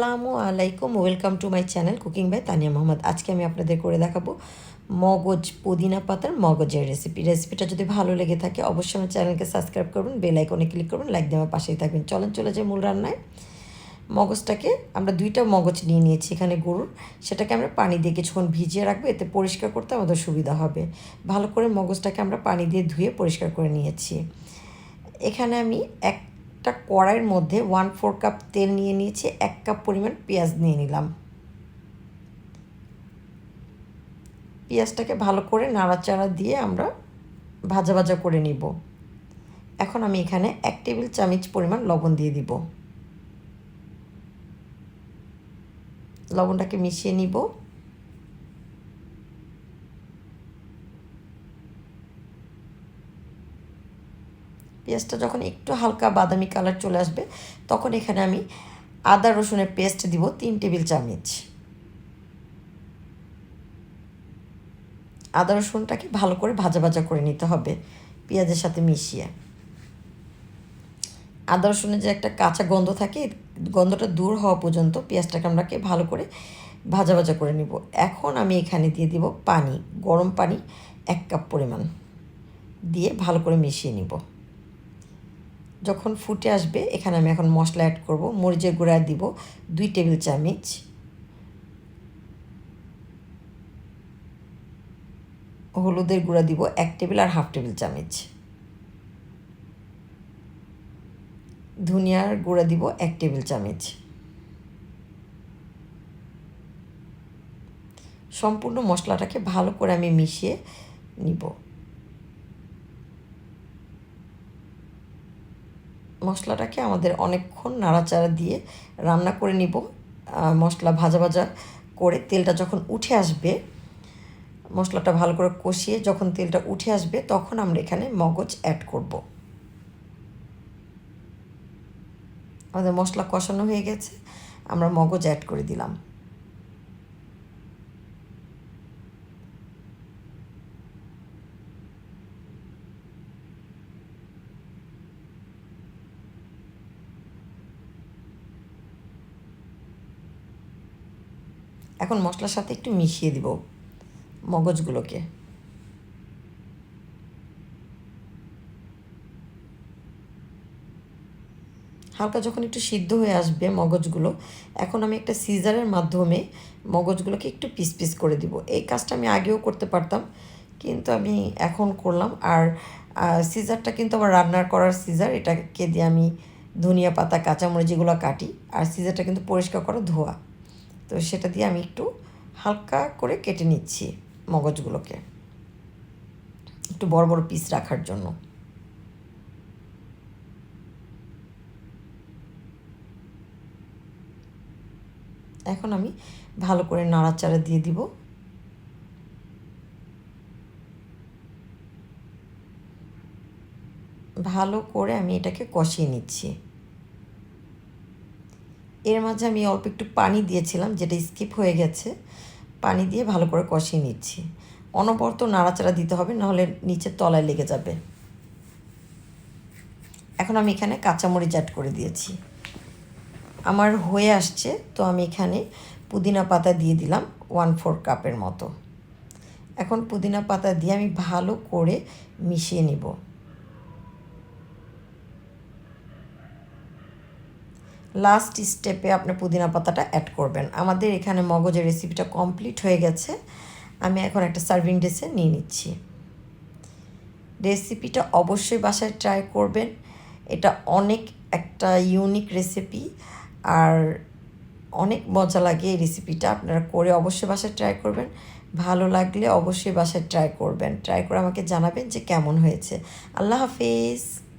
আসসালামু আলাইকুম, welcome to my channel cooking by Tania Mohammad. আজকে আমি আপনাদের করে দেখাবো মগজ পুদিনা পাতার মগজের রেসিপি রেসিপিটা যদি ভালো লেগে থাকে, অবশ্যই আমার চ্যানেলকে সাবস্ক্রাইব করবেন বেল আইকনে ক্লিক করবেন লাইক দিয়ে আমার পাশেই থাকবেন। চলেন, চলে যাই মূল রান্নায়। মগজটাকে আমরা দুইটা মগজ নিয়ে নিয়েছি এখানে গরুর। সেটাকে আমরা পানি দিয়ে কিছুক্ষণ ভিজিয়ে রাখব, এতে পরিষ্কার করতে আমাদের সুবিধা হবে। ভালো করে মগজটাকে আমরা পানি দিয়ে ধুয়ে পরিষ্কার করে নিয়েছি। এখানে আমি একটা কড়াইয়ের মধ্যে ওয়ান ফোর কাপ তেল নিয়ে নিয়েছি, এক কাপ পরিমাণ পেঁয়াজ নিয়ে নিলাম। পেঁয়াজটাকে ভালো করে নাড়াচাড়া দিয়ে আমরা ভাজা ভাজা করে নিব। এখন আমি এখানে এক টেবিল চামচ পরিমাণ লবণ দিয়ে দিব। লবণটাকে মিশিয়ে নিব। পেঁয়াজটা যখন একটু হালকা বাদামি কালার চলে আসবে, তখন এখানে আমি আদা রসুনের পেস্ট দিব তিন টেবিল চামচ। আদা রসুনটাকে ভালো করে ভাজা ভাজা করে নিতে হবে পেঁয়াজের সাথে মিশিয়ে। আদা রসুনের যে একটা কাঁচা গন্ধ থাকে গন্ধটা দূর হওয়া পর্যন্ত পেঁয়াজটাকে আমরাকে ভালো করে ভাজা ভাজা করে নিব। এখন আমি এখানে দিয়ে দিব পানি, গরম পানি এক কাপ পরিমাণ। দিয়ে ভালো করে মিশিয়ে নিব। যখন ফুটে আসবে, এখানে আমি এখন মশলা অ্যাড করব, মরিচের গুঁড়া দিব, দুই টেবিল চামচ। হলুদের গুঁড়া দিব এক টেবিল আর হাফ টেবিল চামচ। ধনিয়ার গুঁড়া দিব এক টেবিল চামচ। সম্পূর্ণ মশলাটাকে ভালো করে আমি মিশিয়ে নিব। মশলাটাকে আমাদের অনেকক্ষণ নাড়াচাড়া দিয়ে রান্না করে নিব। মশলা ভাজা ভাজা করে তেলটা যখন উঠে আসবে, মশলাটা ভালো করে কষিয়ে যখন তেলটা উঠে আসবে, তখন আমরা এখানে মগজ অ্যাড করব। আমাদের মশলা কষানো হয়ে গেছে, আমরা মগজ অ্যাড করে দিলাম। এখন মশলার সাথে একটু মিশিয়ে দিব মগজগুলোকে। হালকা যখন একটু সিদ্ধ হয়ে আসবে মগজগুলো, এখন আমি একটা সিজারের মাধ্যমে মগজগুলোকে একটু পিস পিস করে দিব। এই কাজটা আমি আগেও করতে পারতাম, কিন্তু আমি এখন করলাম। আর সিজারটা কিন্তু আমার রান্নার করার সিজার, এটাকে দিয়ে আমি ধনিয়া পাতা, কাঁচামরিচ যেগুলো কাটি, আর সিজারটা কিন্তু পরিষ্কার করা ধোয়া। তো সেটা দিয়ে আমি একটু হালকা করে কেটে নিচ্ছি মগজগুলোকে। একটু বড় বড় পিস রাখার জন্য। এখন আমি ভালো করে নাড়াচাড়া দিয়ে দিব। ভালো করে আমি এটাকে কষিয়ে নিচ্ছি। এর মাঝে আমি অল্প একটু পানি দিয়েছিলাম, যেটা স্কিপ হয়ে গেছে। পানি দিয়ে ভালো করে কষিয়ে নিচ্ছি। অনবরত নাড়াচাড়া দিতে হবে, নাহলে নিচের তলায় লেগে যাবে। এখন আমি এখানে কাঁচামরিচ অ্যাড করে দিয়েছি। আমার হয়ে আসছে, তো আমি এখানে পুদিনা পাতা দিয়ে দিলাম ওয়ান ফোর কাপের মতো। এখন পুদিনা পাতা দিয়ে আমি ভালো করে মিশিয়ে নিব। লাস্ট স্টেপে আপনি পুদিনা পাতাটা অ্যাড করবেন। আমাদের এখানে মগজের রেসিপিটা কমপ্লিট হয়ে গেছে। আমি এখন একটা সার্ভিং ডিসে নিয়ে নিচ্ছি। রেসিপিটা অবশ্যই বাসায় ট্রাই করবেন। এটা অনেক একটা ইউনিক রেসিপি আর অনেক মজা লাগে এই রেসিপিটা আপনারা করে অবশ্যই বাসায় ট্রাই করবেন। ভালো লাগলে অবশ্যই বাসায় ট্রাই করবেন। ট্রাই করে আমাকে জানাবেন যে কেমন হয়েছে। আল্লাহ হাফিজ।